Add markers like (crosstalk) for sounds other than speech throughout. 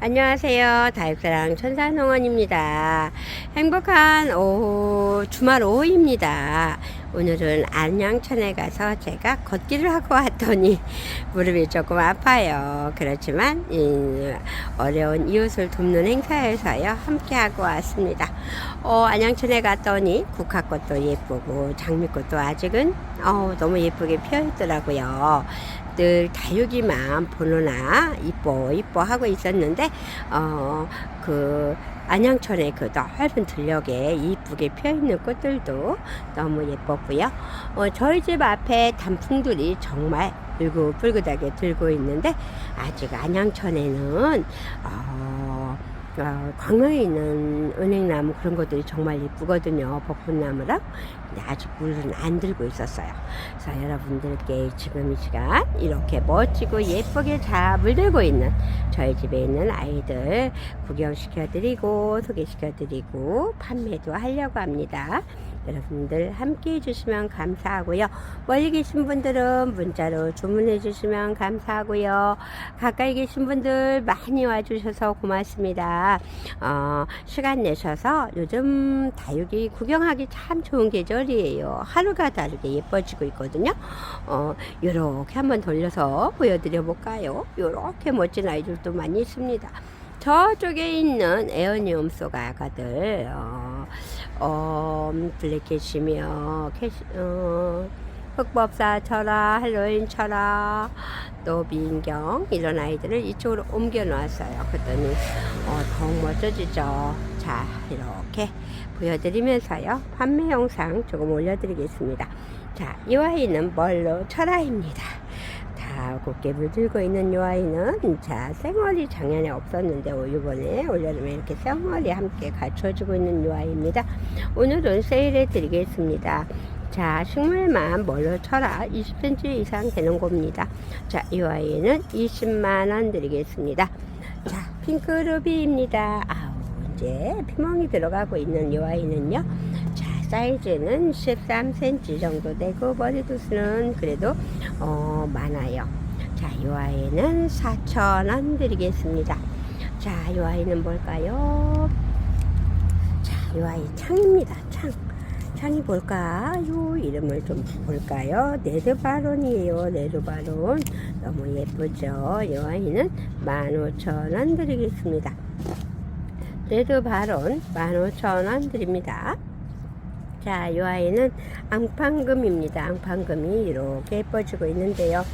안녕하세요. 다육사랑 천사농원입니다. 행복한 오후, 주말 오후입니다. 오늘은 안양천에 가서 제가 걷기를 하고 왔더니 무릎이 조금 아파요. 그렇지만 이 어려운 이웃을 돕는 행사에서요 함께 하고 왔습니다. 어, 안양천에 갔더니 국화꽃도 예쁘고 장미꽃도 아직은 어, 너무 예쁘게 피어 있더라고요. 늘 다육이만 보느나 이뻐 이뻐 하고 있었는데 어그 안양천의 그 넓은 들녘에 이쁘게 피어 있는 꽃들도 너무 예뻤고요. 어 저희 집 앞에 단풍들이 정말 불긋불긋하게 들고 있는데 아직 안양천에는 어 어, 광명에 있는 은행나무 그런 것들이 정말 예쁘거든요. 벚꽃나무랑. 아직 물은 안 들고 있었어요. 그래서 여러분들께 지금 이 시간 이렇게 멋지고 예쁘게 잘 물들고 있는 저희 집에 있는 아이들 구경시켜드리고 소개시켜드리고 판매도 하려고 합니다. 여러분들 함께 해주시면 감사하고요. 멀리 계신 분들은 문자로 주문해 주시면 감사하고요. 가까이 계신 분들 많이 와주셔서 고맙습니다. 어, 시간 내셔서 요즘 다육이 구경하기 참 좋은 계절이에요. 하루가 다르게 예뻐지고 있거든요. 어, 요렇게 한번 돌려서 보여드려 볼까요? 요렇게 멋진 아이들도 많이 있습니다. 저쪽에 있는 에어니움 속 아가들, 어, 어, 블랙캣이며, 캐시, 어, 흑법사 쳐라, 할로윈 쳐라, 또 민경, 이런 아이들을 이쪽으로 옮겨 놨어요. 그랬더니, 어, 더욱 멋져지죠. 자, 이렇게 보여드리면서요. 판매 영상 조금 올려드리겠습니다. 자, 이 아이는 멀로 철아입니다. 자, 곱게 물들고 있는 이 아이는 자 생얼이 작년에 없었는데 어, 이번에 올여름에 이렇게 생얼이 함께 갖춰주고 있는 이 아이입니다. 오늘은 세일해 드리겠습니다. 자, 식물만 멀로 쳐라 20cm 이상 되는 겁니다. 자, 이 아이는 20만 원 드리겠습니다. 자, 핑크루비입니다. 아우, 이제 피멍이 들어가고 있는 이 아이는요. 자, 사이즈는 13cm 정도 되고 머리 두수는 그래도 어, 많아요. 자, 이 아이는 4,000원 드리겠습니다. 자, 이 아이는 뭘까요? 자, 이 아이 창입니다. 창. 창이 뭘까요? 이름을 좀 볼까요? 네드바론이에요. 네드바론. 너무 예쁘죠? 이 아이는 15,000원 드리겠습니다. 레드바론 15,000원 드립니다. 자, 이 아이는 앙팡금입니다. 앙팡금이 이렇게 예뻐지고 있는데요.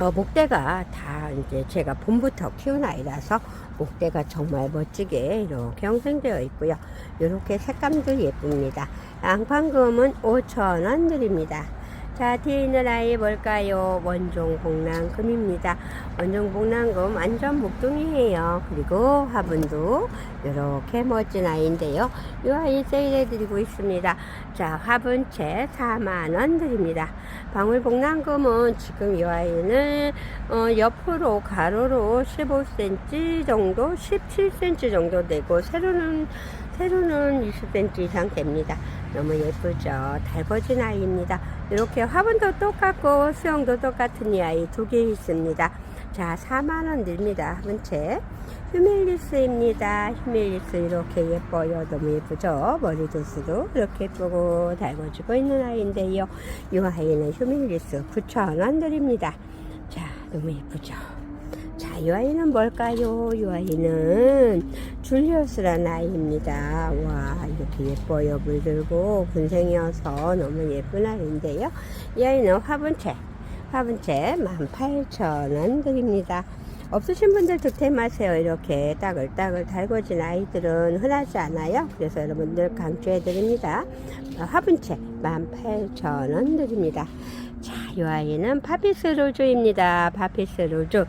어, 목대가 다 이제 제가 봄부터 키운 아이라서 목대가 정말 멋지게 이렇게 형성되어 있고요. 이렇게 색감도 예쁩니다. 앙팡금은 5,000원 드립니다. 자, 뒤에 있는 아이 뭘까요? 원종 복랑금입니다. 원종 복랑금 완전 목동이에요. 그리고 화분도 이렇게 멋진 아이인데요. 이 아이 세일해 드리고 있습니다. 자, 화분채 4만원 드립니다. 방울 복랑금은 지금 이 아이는 어, 옆으로 가로로 15cm 정도, 17cm 정도 되고 세로는 세로는 20cm 이상 됩니다. 너무 예쁘죠? 달궈진 아이입니다. 이렇게 화분도 똑같고 수영도 똑같은 이 아이 두 개 있습니다. 자, 4만원 듭니다. 화분채. 휴밀리스입니다. 휴밀리스 이렇게 예뻐요. 너무 예쁘죠? 머리 도수도 이렇게 예쁘고 달궈지고 있는 아이인데요. 이 아이는 휴밀리스 9,000원 드립니다. 자, 너무 예쁘죠? 자, 이 아이는 뭘까요? 이 아이는 줄리어스라는 아이입니다. 와, 이렇게 예뻐요. 물들고 군생이어서 너무 예쁜 아이인데요. 이 아이는 화분채, 화분채 18,000원 드립니다. 없으신 분들 득템하세요. 이렇게 따글따글 달궈진 아이들은 흔하지 않아요. 그래서 여러분들 강추해 드립니다. 화분채 18,000원 드립니다. 자, 이 아이는 파피스 로즈입니다. 파피스 로즈.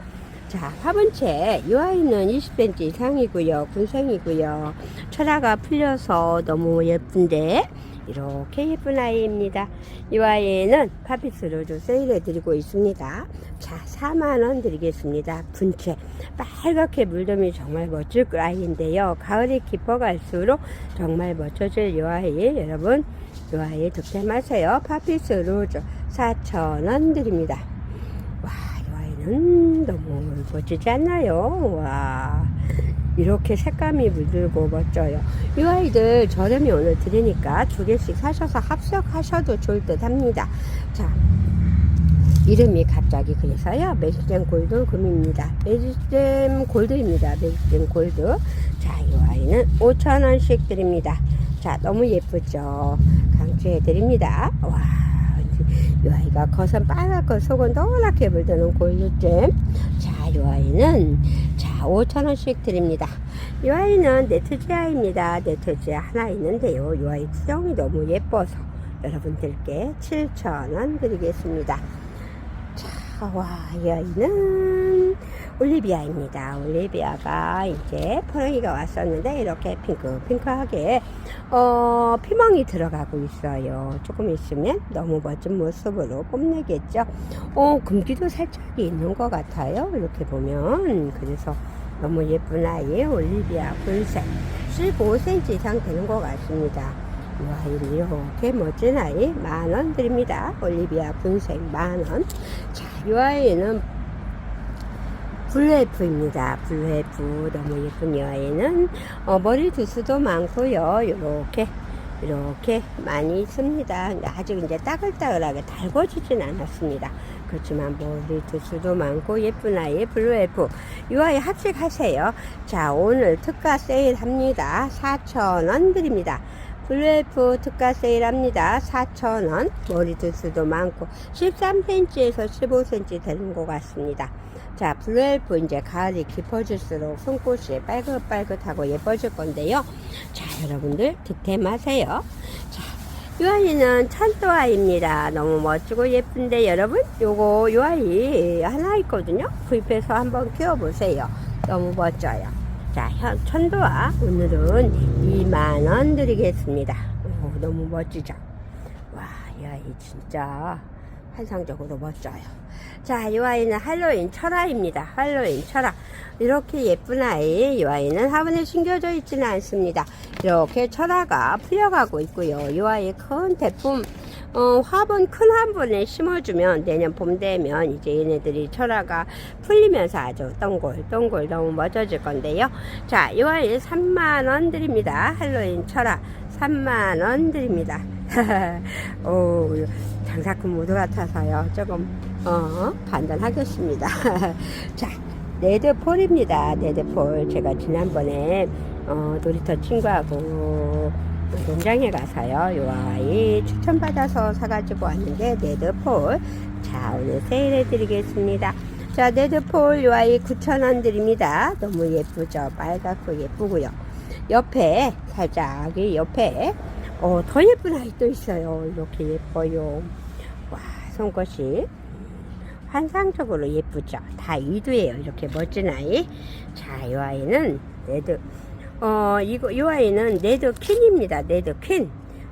자, 화분채. 이 아이는 20cm 이상이고요. 군생이고요. 철화가 풀려서 너무 예쁜데, 이렇게 예쁜 아이입니다. 이 아이는 파피스 로즈 세일해 드리고 있습니다. 자, 4만원 드리겠습니다. 분채. 빨갛게 물dom이 정말 멋질 그 아이인데요. 가을이 깊어갈수록 정말 멋져질 이 아이. 여러분, 이 아이 득템하세요. 파피스 로즈 4,000원 드립니다. 와, 이 아이는 너무 멋지지 않나요? 와. 이렇게 색감이 물들고 멋져요. 이 아이들 저렴이 오늘 드리니까 두 개씩 사셔서 합석하셔도 좋을 듯 합니다. 자, 이름이 갑자기 그래서요. 매직잼 골드 금입니다. 매직잼 골드입니다. 매직잼 골드. 자, 이 아이는 5,000원씩 드립니다. 자, 너무 예쁘죠? 강추해 드립니다. 와, 이 아이가 겉은 빨갛고 속은 노랗게 물드는 골드잼. 자, 이 아이는 자, 5,000원씩 드립니다. 이 아이는 네트지아입니다. 네트지아 하나 있는데요. 이 아이 구성이 너무 예뻐서 여러분들께 7,000원 드리겠습니다. 자, 와, 이 아이는 올리비아입니다. 올리비아가 이제 포랑이가 왔었는데 이렇게 핑크, 핑크하게 어, 피멍이 들어가고 있어요. 조금 있으면 너무 멋진 모습으로 뽐내겠죠. 어, 금기도 살짝 있는 것 같아요. 이렇게 보면. 그래서 너무 예쁜 아이 올리비아 불색 15cm 이상 되는 것 같습니다. 이 아이는 이렇게 멋진 아이 만원 드립니다. 올리비아 분색 만원. 자, 이 아이는 블루에프입니다. 블루에프 너무 예쁜 이 아이는 어, 머리 두수도 많고요. 이렇게 이렇게 많이 있습니다. 아직 이제 따글따글하게 달궈지진 않았습니다. 그렇지만 머리 두수도 많고 예쁜 아이 블루에프 이 아이 합식하세요. 자 오늘 특가 세일 합니다. 4,000원 드립니다. 블루에프 특가 세일합니다. 4,000원. 머리 두수도 많고 13cm에서 15cm 되는 것 같습니다. 자, 블루엘프 이제 가을이 깊어질수록 손꽃이 빨긋빨긋하고 예뻐질 건데요. 자, 여러분들 득템하세요. 자, 이 아이는 찬또 아이입니다. 너무 멋지고 예쁜데 여러분, 요거 요 아이 하나 있거든요. 구입해서 한번 키워보세요. 너무 멋져요. 자, 현, 천도아 오늘은 2만원 드리겠습니다. 오, 너무 멋지죠? 와, 이 아이 진짜 환상적으로 멋져요. 자, 이 아이는 할로윈 철화입니다. 할로윈 철화. 이렇게 예쁜 아이, 이 아이는 화분에 심겨져 있지는 않습니다. 이렇게 철화가 풀려가고 있고요. 이 아이 큰 대품, 어, 화분 큰 화분에 심어주면 내년 봄 되면 이제 얘네들이 철화가 풀리면서 아주 동글동글 너무 멋져질 건데요. 자, 이 아이 3만원 드립니다. 할로윈 철화 3만원 드립니다. (laughs) 오, 장사꾼 모두 같아서요. 조금, 어, 판단하겠습니다. (laughs) 자, 네드폴입니다. 네드폴. 제가 지난번에, 어, 놀이터 친구하고 농장에 가서요. 요 아이 추천받아서 사가지고 왔는데, 네드폴. 자, 오늘 세일해드리겠습니다. 자, 네드폴 요 아이 9,000원 드립니다. 너무 예쁘죠? 빨갛고 예쁘고요. 옆에, 살짝, 이 옆에, 어, 더 예쁜 아이 또 있어요. 이렇게 예뻐요. 와, 손꽃이. 환상적으로 예쁘죠? 다 이두예요. 이렇게 멋진 아이. 자, 이 아이는 레드, 어, 이거, 이 아이는 레드 퀸입니다. 레드 퀸.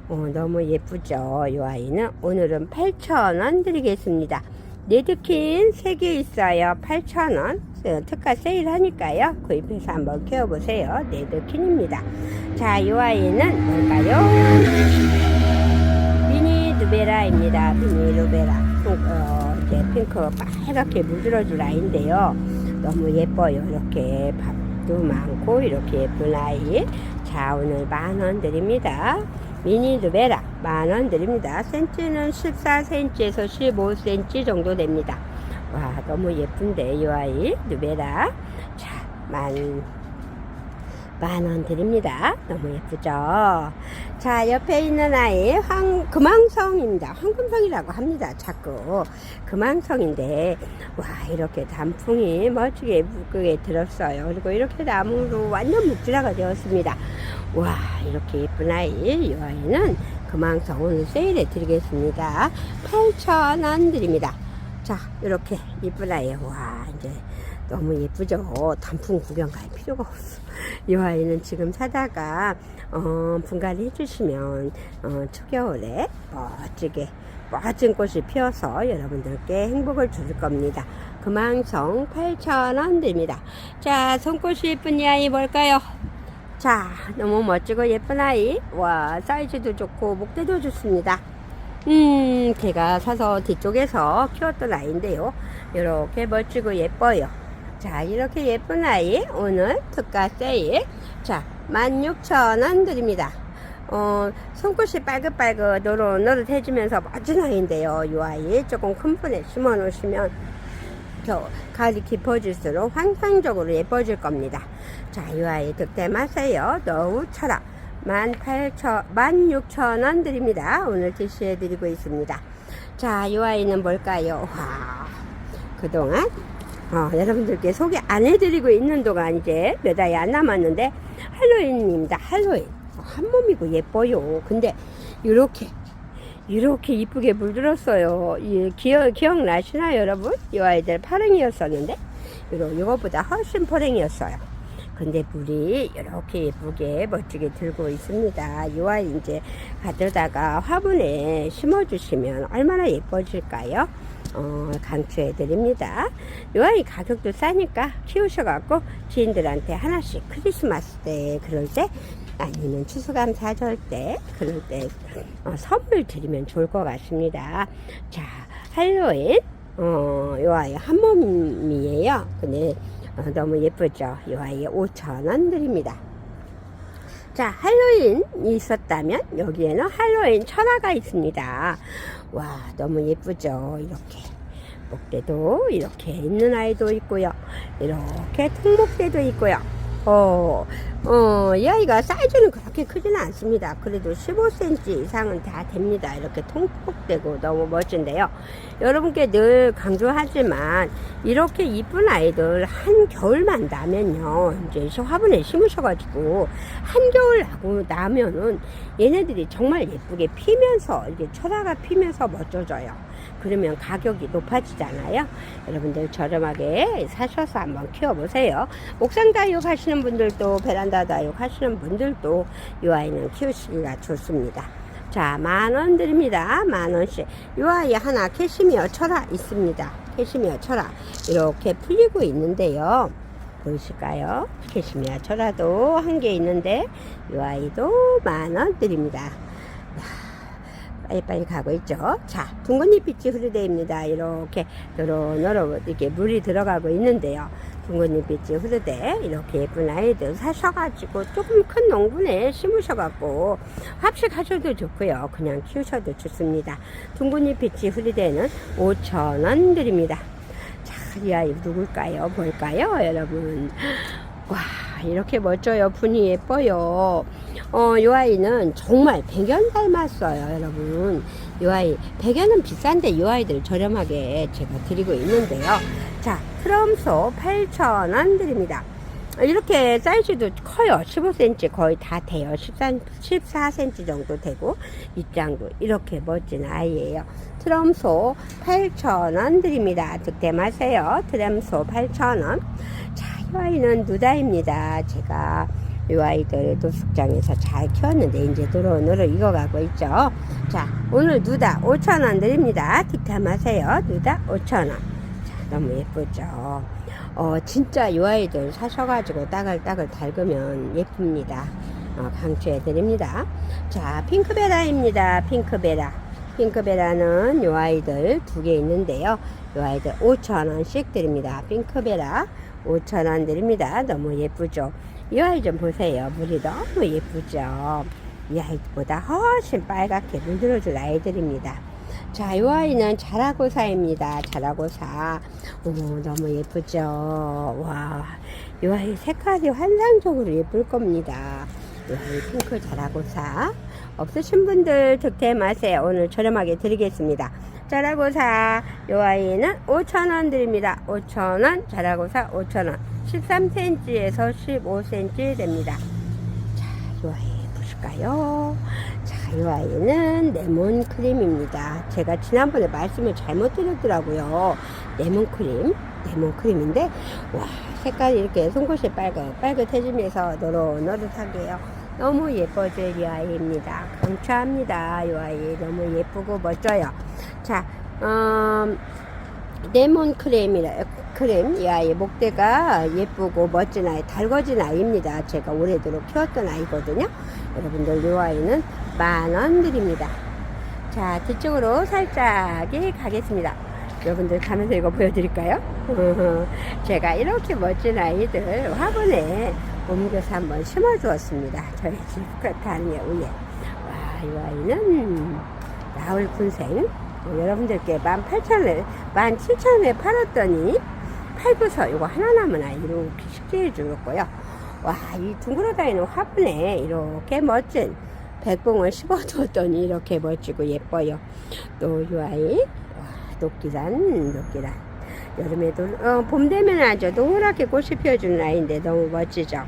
어, 너무 예쁘죠? 이 아이는 오늘은 8,000원 드리겠습니다. 레드킨 3개 있어요. 8,000원. 특가 세일 하니까요. 구입해서 한번 키워보세요. 레드킨입니다. 자, 이 아이는 뭘까요? 미니 누베라입니다. 미니 누베라. 어, 이제 핑크 빨갛게 물들어줄 아이인데요. 너무 예뻐요. 이렇게 밥도 많고, 이렇게 예쁜 아이. 자, 오늘 만 원 드립니다. 미니 누베라 만 원 드립니다. 센치는 14cm에서 15cm 정도 됩니다. 와, 너무 예쁜데, 이 아이. 누베라. 자, 만, 만원 드립니다. 너무 예쁘죠? 자, 옆에 있는 아이, 황, 금왕성입니다. 황금성이라고 합니다. 자꾸. 금왕성인데, 와, 이렇게 단풍이 멋지게 묶게 들었어요. 그리고 이렇게 나무로 완전 묵지라가 되었습니다. 와, 이렇게 예쁜 아이. 이 아이는 금왕성 오늘 세일해 드리겠습니다. 8,000원 드립니다. 자, 이렇게 예쁜 아이. 와, 이제 너무 예쁘죠? 단풍 구경 갈 필요가 없어. (laughs) 이 아이는 지금 사다가, 어, 분갈이 해주시면, 어, 초겨울에 멋지게, 멋진 꽃이 피어서 여러분들께 행복을 줄 겁니다. 금왕성 8,000원 드립니다. 자, 손꽃이 예쁜 이 아이 뭘까요? 자, 너무 멋지고 예쁜 아이. 와, 사이즈도 좋고, 목대도 좋습니다. 음, 제가 사서 뒤쪽에서 키웠던 아이인데요. 이렇게 멋지고 예뻐요. 자, 이렇게 예쁜 아이 오늘 특가 세일. 자, 16,000원 드립니다. 어, 손끝이 빨긋빨긋 노릇노릇 해지면서 멋진 아이인데요. 이 아이 조금 큰 분에 심어 놓으시면 더 가을이 깊어질수록 환상적으로 예뻐질 겁니다. 자, 이 아이 득템하세요. 너무 철학. 18,000, 16,000원 드립니다. 오늘 DC해 드리고 있습니다. 자, 이 아이는 뭘까요? 와, 그동안 어, 여러분들께 소개 안 해드리고 있는 동안 이제 몇 아이 안 남았는데 할로윈입니다. 할로윈. 어, 한 몸이고 예뻐요. 근데 이렇게 이렇게 이쁘게 물들었어요. 이 기억 기억나시나요, 여러분? 이 아이들 파랭이였었는데 이거 이거보다 훨씬 포랭이었어요. 근데 물이 이렇게 예쁘게 멋지게 들고 있습니다. 이 아이 이제 가져다가 화분에 심어주시면 얼마나 예뻐질까요? 어, 강추해 드립니다. 이 아이 가격도 싸니까 키우셔갖고 지인들한테 하나씩 크리스마스 때 그럴 때 아니면 추수감사절 때 그럴 때 어, 선물 드리면 좋을 것 같습니다. 자, 할로윈 어, 이 아이 한 몸이에요. 근데 어, 너무 예쁘죠? 이 아이 5,000원 드립니다. 자, 할로윈이 있었다면 여기에는 할로윈 철화가 있습니다. 와, 너무 예쁘죠? 이렇게. 목대도 이렇게 있는 아이도 있고요. 이렇게 통목대도 있고요. 어, 어, 이 아이가 사이즈는 그렇게 크지는 않습니다. 그래도 15cm 이상은 다 됩니다. 이렇게 통폭되고 너무 멋진데요. 여러분께 늘 강조하지만 이렇게 이쁜 아이들 한 겨울만 나면요. 이제 화분에 심으셔가지고 한 겨울 나고 나면은 얘네들이 정말 예쁘게 피면서 이게 초라가 피면서 멋져져요. 그러면 가격이 높아지잖아요. 여러분들 저렴하게 사셔서 한번 키워보세요. 옥상 다육 하시는 분들도 베란다 다육 하시는 분들도 이 아이는 키우시기가 좋습니다. 자, 만 원 드립니다. 만 원씩. 이 아이 하나 캐시미어 철화 있습니다. 캐시미어 철화. 이렇게 풀리고 있는데요. 보이실까요? 캐시미어 철화도 한 개 있는데, 이 아이도 만 원 드립니다. 빨리빨리 가고 있죠. 자, 둥근잎 빛이 흐르대입니다. 이렇게 노릇노릇 이렇게 물이 들어가고 있는데요. 둥근잎 빛이 흐르대 이렇게 예쁜 아이들 사셔가지고 조금 큰 농분에 심으셔갖고 합식하셔도 좋고요. 그냥 키우셔도 좋습니다. 둥근잎 빛이 흐르대는 5,000원 드립니다. 자, 이 아이 누굴까요? 볼까요, 여러분? 와, 이렇게 멋져요. 분이 예뻐요. 어, 이 아이는 정말 백연 닮았어요, 여러분. 이 아이, 백연은 비싼데 이 아이들 저렴하게 제가 드리고 있는데요. 자, 트럼소 8,000원 드립니다. 이렇게 사이즈도 커요. 15cm 거의 다 돼요. 13, 14cm 정도 되고, 입장도 이렇게 멋진 아이예요. 트럼소 8,000원 드립니다. 득템하세요. 트럼소 8,000원. 자, 이 아이는 누다입니다. 제가 이 아이들 노숙장에서 잘 키웠는데 이제 노릇노릇 익어가고 있죠. 자, 오늘 누다 5,000원 드립니다. 득템하세요. 누다 5,000원. 자, 너무 예쁘죠. 어, 진짜 이 아이들 사셔가지고 따글따글 달그면 예쁩니다. 어, 강추해 드립니다. 자, 핑크베라입니다. 핑크베라. 핑크베라는 이 아이들 두 개 있는데요. 이 아이들 5,000원씩 드립니다. 핑크베라 5,000원 드립니다. 너무 예쁘죠? 이 아이 좀 보세요. 물이 너무 예쁘죠? 이 아이보다 훨씬 빨갛게 물들어줄 아이들입니다. 자, 이 아이는 자라고사입니다. 자라고사. 어머, 너무 예쁘죠? 와, 이 아이 색깔이 환상적으로 예쁠 겁니다. 이 아이 핑크 자라고사. 없으신 분들 득템하세요. 오늘 저렴하게 드리겠습니다. 자라고사 요 아이는 5,000원 드립니다. 5,000원 자라고사 5,000원 13cm에서 15cm 됩니다. 자, 요 아이 보실까요? 자, 요 아이는 레몬 크림입니다. 제가 지난번에 말씀을 잘못 드렸더라고요. 레몬 크림, 레몬 크림인데 와 색깔이 이렇게 손끝이 빨긋 빨긋해지면서 노릇노릇하게요. 너무 예뻐질 이 아이입니다. 강추합니다. 이 아이 너무 예쁘고 멋져요. 자, 음, 레몬 크림이라 크림 이 아이 목대가 예쁘고 멋진 아이 달궈진 아이입니다. 제가 오래도록 키웠던 아이거든요. 여러분들 이 아이는 만원 드립니다. 자, 뒤쪽으로 살짝 가겠습니다. 여러분들 가면서 이거 보여드릴까요? (laughs) 제가 이렇게 멋진 아이들 화분에 옮겨서 한번 심어두었습니다. 저희 집 그렇다는 위에. 와, 이 아이는 나올 군생. 어, 여러분들께 18,000원, 17,000원에 팔았더니 팔고서 이거 하나 아이 이렇게 식재해 주었고요. 와, 이 둥그러다니는 화분에 이렇게 멋진 백봉을 심어두었더니 이렇게 멋지고 예뻐요. 또 이 아이, 와, 녹기란, 녹기란. 여름에도, 어, 봄 되면 아주 노랗게 꽃이 피어주는 아이인데 너무 멋지죠.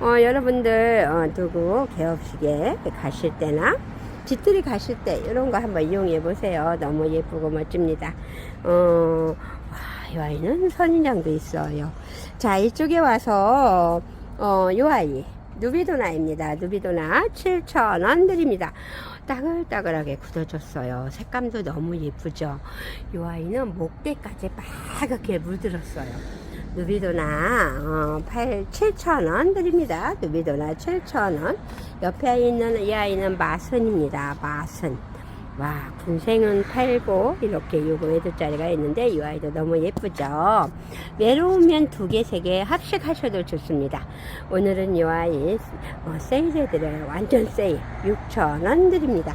어, 여러분들, 어, 두고 개업식에 가실 때나, 집들이 가실 때 이런 거 한번 이용해 보세요. 너무 예쁘고 멋집니다. 어, 와, 이 아이는 선인장도 있어요. 자, 이쪽에 와서, 어, 이 아이. 누비도나입니다. 누비도나 7,000원 드립니다. 따글따글하게 굳어졌어요. 색감도 너무 예쁘죠. 이 아이는 목대까지 빨갛게 물들었어요. 누비도나 어, 8, 7,000원 드립니다. 누비도나 7,000원. 옆에 있는 이 아이는 마선입니다. 마선. 와, 군생은 팔고 이렇게 요거 외도짜리가 있는데 이 아이도 너무 예쁘죠. 외로우면 두 개, 세 개 합식하셔도 좋습니다. 오늘은 이 아이 어, 세일해드려요. 완전 세일. 6,000원 드립니다.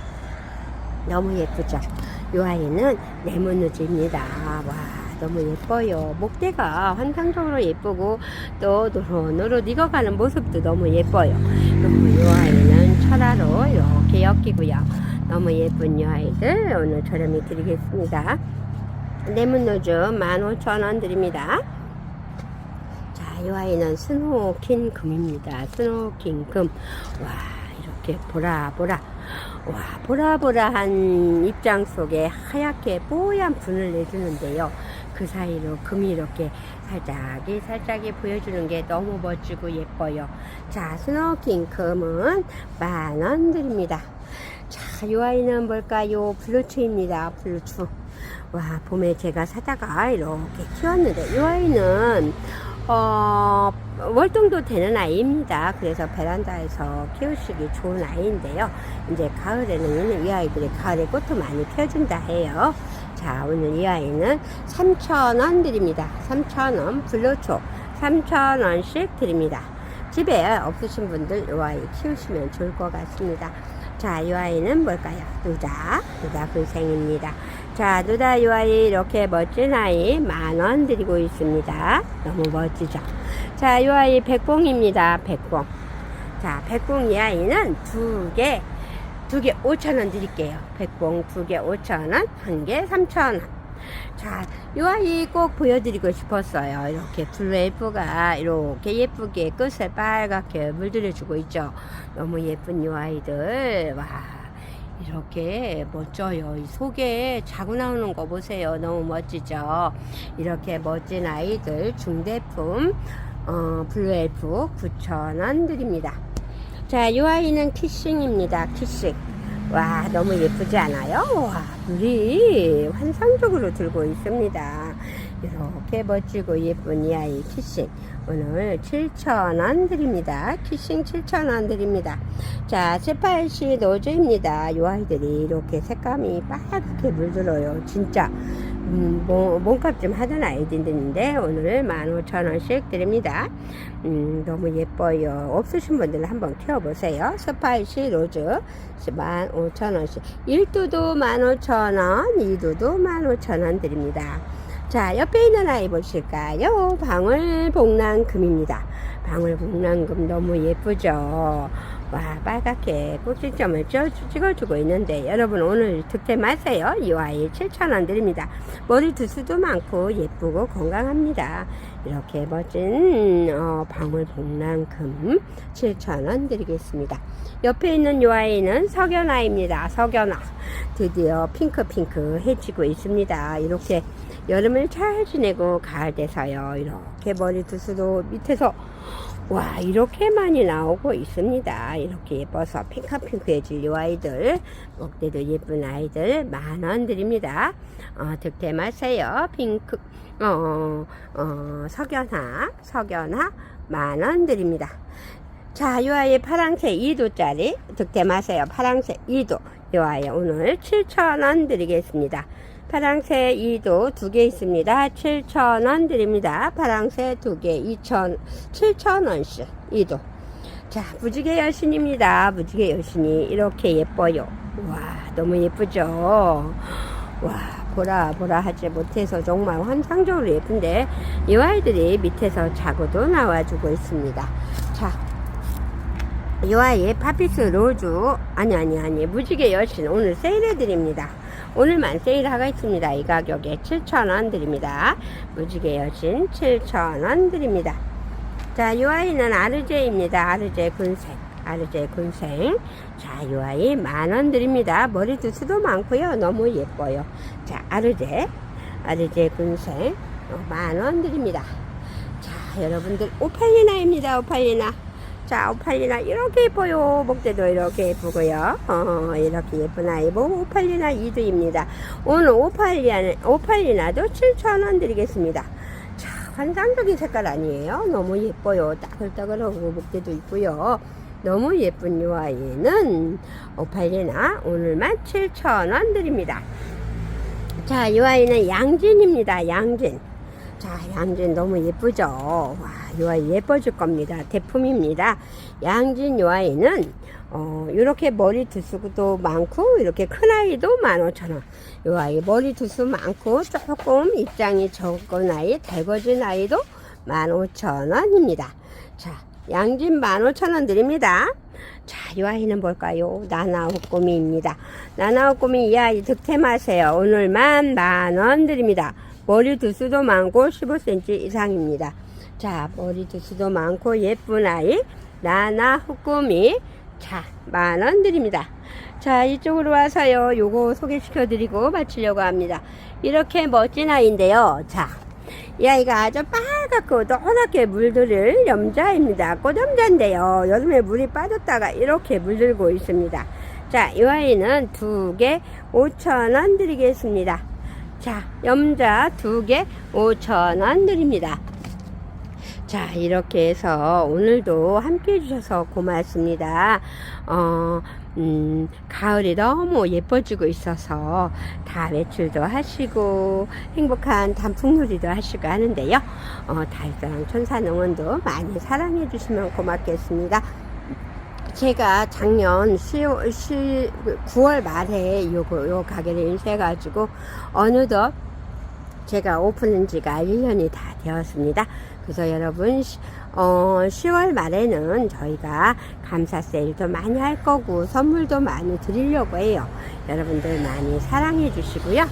너무 예쁘죠. 이 아이는 레몬우즈입니다. 와, 너무 예뻐요. 목대가 환상적으로 예쁘고 또 노릇노릇 익어가는 모습도 너무 예뻐요. 그리고 이 아이는 철화로 이렇게 엮이고요. 너무 예쁜 이 아이들 오늘 저렴히 드리겠습니다. 레몬노즈 15,000원 드립니다. 자, 이 아이는 스노우킨 금입니다. 스노우킨 금. 와, 이렇게 보라보라. 와, 보라보라한 입장 속에 하얗게 뽀얀 분을 내주는데요. 그 사이로 금이 이렇게 살짝이 살짝이 보여주는 게 너무 멋지고 예뻐요. 자, 스노우킹 금은 만 원 드립니다. 자, 이 아이는 뭘까요? 블루추입니다. 블루추. 와, 봄에 제가 사다가 이렇게 키웠는데, 이 아이는, 어, 월동도 되는 아이입니다. 그래서 베란다에서 키우시기 좋은 아이인데요. 이제 가을에는 이 아이들이 가을에 꽃도 많이 펴준다 해요. 자, 오늘 이 아이는 3,000원 드립니다. 3,000원. 블루초 3,000원씩 드립니다. 집에 없으신 분들 이 아이 키우시면 좋을 것 같습니다. 자, 이 아이는 뭘까요? 누다. 누다 불생입니다. 자, 누다 이 아이 이렇게 멋진 아이 만 원 드리고 있습니다. 너무 멋지죠? 자, 이 아이 백봉입니다. 백봉. 자, 백봉 이 아이는 두 개, 두개 5천원 드릴게요. 백봉 두개 5천원, 한개 3천원. 자, 이 아이 꼭 보여드리고 싶었어요. 이렇게 블루엘프가 이렇게 예쁘게 끝을 빨갛게 물들여주고 있죠. 너무 예쁜 이 아이들. 와, 이렇게 멋져요. 이 속에 자고 나오는 거 보세요. 너무 멋지죠. 이렇게 멋진 아이들 중대품 어, 블루엘프 9,000원 드립니다. 자, 이 아이는 키싱입니다. 키싱. 와, 너무 예쁘지 않아요? 와, 물이 환상적으로 들고 있습니다. 이렇게 멋지고 예쁜 이 아이 키싱. 오늘 7,000원 드립니다. 키싱 7,000원 드립니다. 자, 18시 노즈입니다. 이 아이들이 이렇게 색감이 빨갛게 물들어요. 진짜. 음, 뭐, 몸값 좀 하던 아이들인데 오늘 15,000원씩 드립니다. 음, 너무 예뻐요. 없으신 분들은 한번 키워보세요. 스파이시 로즈 15,000원씩. 1두도 15,000원, 2두도 15,000원 드립니다. 자, 옆에 있는 아이 보실까요? 방울복랑금입니다. 방울복랑금 너무 예쁘죠? 와, 빨갛게 꼭지점을 찍어주고 있는데, 여러분 오늘 득템하세요. 이 아이 7,000원 드립니다. 머리 두수도 많고 예쁘고 건강합니다. 이렇게 멋진, 어, 방울복랑금 7,000원 드리겠습니다. 옆에 있는 이 아이는 석연아입니다. 석연아. 드디어 핑크핑크 해지고 있습니다. 이렇게 여름을 잘 지내고 가을 돼서요. 이렇게 머리 두수도 밑에서 와 이렇게 많이 나오고 있습니다. 이렇게 예뻐서 핑크핑크해질 이 아이들 목대도 예쁜 아이들 만원 드립니다. 어, 득템하세요. 핑크 어, 어, 석연화 석연화 만원 드립니다. 자, 이 아이 파랑색 2도짜리 득템하세요. 파랑색 2도 요 아이 오늘 7,000원 드리겠습니다. 파랑새 2도 두 개 있습니다. 7,000원 드립니다. 파랑새 두 개 2,000, 7,000원씩 2도. 자, 무지개 여신입니다. 무지개 여신이 이렇게 예뻐요. 와, 너무 예쁘죠? 와, 보라, 보라 하지 못해서 정말 환상적으로 예쁜데, 이 아이들이 밑에서 자고도 나와주고 있습니다. 자, 이 아이의 파피스 로즈, 아니, 아니, 아니, 무지개 여신 오늘 세일해드립니다. 오늘만 세일하고 있습니다. 이 가격에 7,000원 드립니다. 무지개 여신 7,000원 드립니다. 자, 이 아이는 아르제입니다. 아르제 군생. 아르제 군생. 자, 이 아이 만원 드립니다. 머리도 수도 많고요. 너무 예뻐요. 자, 아르제. 아르제 군생. 어, 만원 드립니다. 자, 여러분들 오팔리나입니다. 오팔리나. 자, 오팔리나 이렇게 예뻐요. 목대도 이렇게 예쁘고요. 어, 이렇게 예쁜 아이고 오팔리나 2두입니다. 오늘 오팔리나, 오팔리나도 7,000원 드리겠습니다. 자, 환상적인 색깔 아니에요? 너무 예뻐요. 따글따글하고 목대도 있고요. 너무 예쁜 요 아이는 오팔리나 오늘만 7,000원 드립니다. 자, 이 아이는 양진입니다. 양진. 자, 양진 너무 예쁘죠? 와, 이 아이 예뻐질 겁니다. 대품입니다. 양진 이 아이는, 어, 이렇게 머리 두수도 많고, 이렇게 큰 아이도 15,000원. 이 아이 머리 두수 많고, 조금 입장이 적은 아이, 달궈진 아이도 15,000원입니다. 자, 양진 15,000원 드립니다. 자, 이 아이는 뭘까요? 나나호꼬미입니다. 나나호꼬미 이 아이 득템하세요. 오늘만 만 원 드립니다. 머리 두수도 많고 15cm 이상입니다. 자, 머리 두수도 많고 예쁜 아이 나나호꼬미 자, 만 원 드립니다. 자, 이쪽으로 와서요. 요거 소개시켜 드리고 마치려고 합니다. 이렇게 멋진 아이인데요. 자, 이 아이가 아주 빨갛고 노랗게 물들을 염자입니다. 꽃염자인데요. 여름에 물이 빠졌다가 이렇게 물들고 있습니다. 자, 이 아이는 두 개 5,000원 드리겠습니다. 자, 염자 두 개 5,000원 드립니다. 자, 이렇게 해서 오늘도 함께 해주셔서 고맙습니다. 어, 음, 가을이 너무 예뻐지고 있어서 다 매출도 하시고 행복한 단풍놀이도 하시고 하는데요. 어, 달사랑 천사농원도 많이 사랑해 주시면 고맙겠습니다. 제가 작년 10월, 10, 9월 말에 요거, 요 가게를 인수해가지고 어느덧 제가 오픈한 지가 1년이 다 되었습니다. 그래서 여러분, 시- 어, 10월 말에는 저희가 감사 세일도 많이 할 거고 선물도 많이 드리려고 해요. 여러분들 많이 사랑해 주시고요.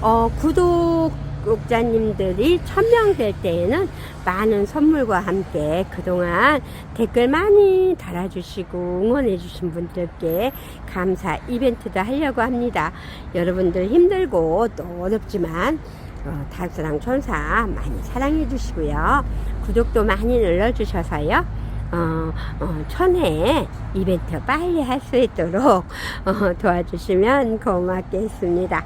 어, 구독자님들이 1000명 될 때에는 많은 선물과 함께 그동안 댓글 많이 달아주시고 응원해주신 분들께 감사 이벤트도 하려고 합니다. 여러분들 힘들고 또 어렵지만 어, 달사랑 천사 많이 사랑해 주시고요. 구독도 많이 눌러 주셔서요. 어, 어, 천회 이벤트 빨리 할 수 있도록 어, 도와주시면 고맙겠습니다.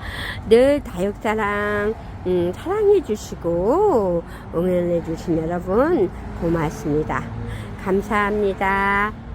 늘 다육사랑 음, 사랑해 주시고 응원해 주신 여러분 고맙습니다. 감사합니다.